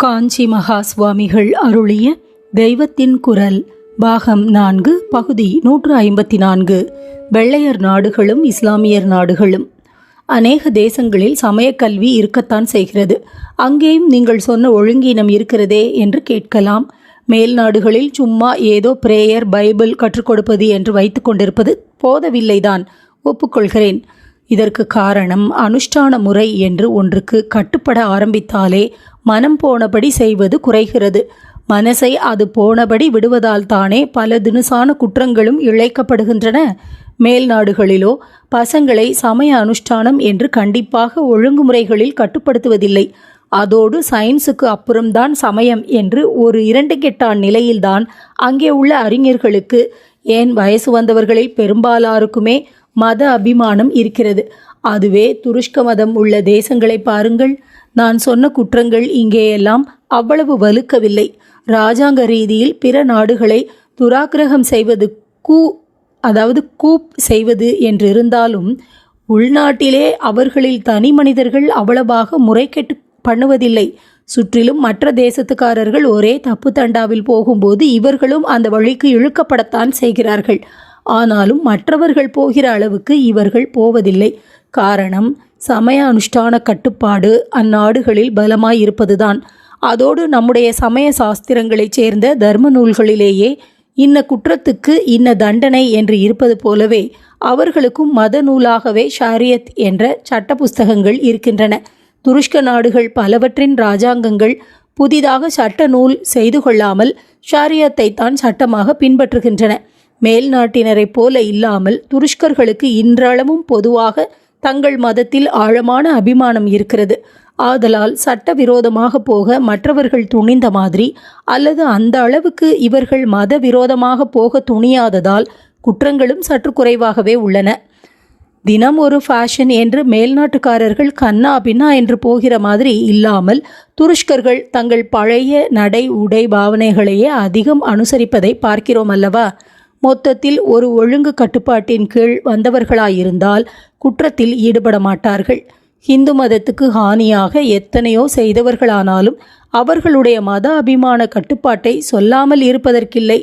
காஞ்சி மகா சுவாமிகள் அருளிய தெய்வத்தின் குரல் பாகம் நான்கு பகுதி நூற்று ஐம்பத்தி நான்கு. வெள்ளையர் நாடுகளும் இஸ்லாமியர் நாடுகளும். அநேக தேசங்களில் சமயக்கல்வி இருக்கத்தான் செய்கிறது. அங்கேயும் நீங்கள் சொன்ன ஒழுங்கீனம் இருக்கிறதே என்று கேட்கலாம். மேல் நாடுகளில் சும்மா ஏதோ பிரேயர் பைபிள் கற்றுக் கொடுப்பது என்று வைத்து கொண்டிருப்பது போதவில்லைதான். ஒப்புக்கொள்கிறேன். இதற்கு காரணம் அனுஷ்டான முறை என்று ஒன்றுக்கு கட்டுப்பட ஆரம்பித்தாலே மனம் போனபடி செய்வது குறைகிறது. மனசை அது போனபடி விடுவதால் தானே பல தினுசான குற்றங்களும் இழைக்கப்படுகின்றன. மேல் நாடுகளிலோ பசங்களை சமய அனுஷ்டானம் என்று கண்டிப்பாக ஒழுங்குமுறைகளில் கட்டுப்படுத்துவதில்லை. அதோடு சயின்ஸுக்கு அப்புறம்தான் சமயம் என்று ஒரு இரண்டு கெட்டான் நிலையில்தான் அங்கே உள்ள அறிஞர்களுக்கு ஏன் வயசு வந்தவர்களில் பெரும்பாலாருக்குமே மத அபிமானம் இருக்கிறது. அதுவே துருஷ்க மதம் உள்ள தேசங்களை பாருங்கள். நான் சொன்ன குற்றங்கள் இங்கேயெல்லாம் அவ்வளவு வலுக்கவில்லை. ராஜாங்க ரீதியில் பிற நாடுகளை துராக்கிரகம் செய்வது கூ அதாவது கூப் செய்வது என்றிருந்தாலும் உள்நாட்டிலே அவர்களில் தனி மனிதர்கள் அவ்வளவாக முறைகெட்டு பண்ணுவதில்லை. சுற்றிலும் மற்ற தேசத்துக்காரர்கள் ஒரே தப்பு தண்டாவில் போகும்போது இவர்களும் அந்த வழிக்கு இழுக்கப்படத்தான் செய்கிறார்கள். ஆனாலும் மற்றவர்கள் போகிற அளவுக்கு இவர்கள் போவதில்லை. காரணம் சமய அனுஷ்டான கட்டுப்பாடு அந்நாடுகளில் பலமாய் இருப்பதுதான் அதோடு நம்முடைய சமய சாஸ்திரங்களைச் சேர்ந்த தர்ம நூல்களிலேயே இன்ன குற்றத்துக்கு இன்ன தண்டனை என்று இருப்பது போலவே அவர்களுக்கும் மத நூலாகவே ஷாரியத் என்ற சட்ட புஸ்தகங்கள் இருக்கின்றன. துருஷ்க நாடுகள் பலவற்றின் ராஜாங்கங்கள் புதிதாக சட்ட நூல் செய்து கொள்ளாமல் ஷாரியத்தை தான் சட்டமாக பின்பற்றுகின்றன. மேல் நாட்டினரைப் போல இல்லாமல் துருஷ்கர்களுக்கு இன்றளவும் பொதுவாக தங்கள் மதத்தில் ஆழமான அபிமானம் இருக்கிறது. ஆதலால் சட்டவிரோதமாக போக மற்றவர்கள் துணிந்த மாதிரி அல்லது அந்த அளவுக்கு இவர்கள் மத விரோதமாக போக துணியாததால் குற்றங்களும் சற்று குறைவாகவே உள்ளன. தினம் ஒரு ஃபேஷன் என்று மேல்நாட்டுக்காரர்கள் கண்ணா பின்னா என்று போகிற மாதிரி இல்லாமல் துருஷ்கர்கள் தங்கள் பழைய நடை உடை பாவனைகளையே அதிகம் அனுசரிப்பதை பார்க்கிறோம் அல்லவா? மொத்தத்தில் ஒரு ஒழுங்கு கட்டுப்பாட்டின் கீழ் வந்தவர்களாயிருந்தால் குற்றத்தில் ஈடுபட மாட்டார்கள் இந்து மதத்துக்கு ஹானியாக எத்தனையோ செய்தவர்களானாலும் அவர்களுடைய மத அபிமான கட்டுப்பாட்டை சொல்லாமல் இருப்பதற்கில்லை.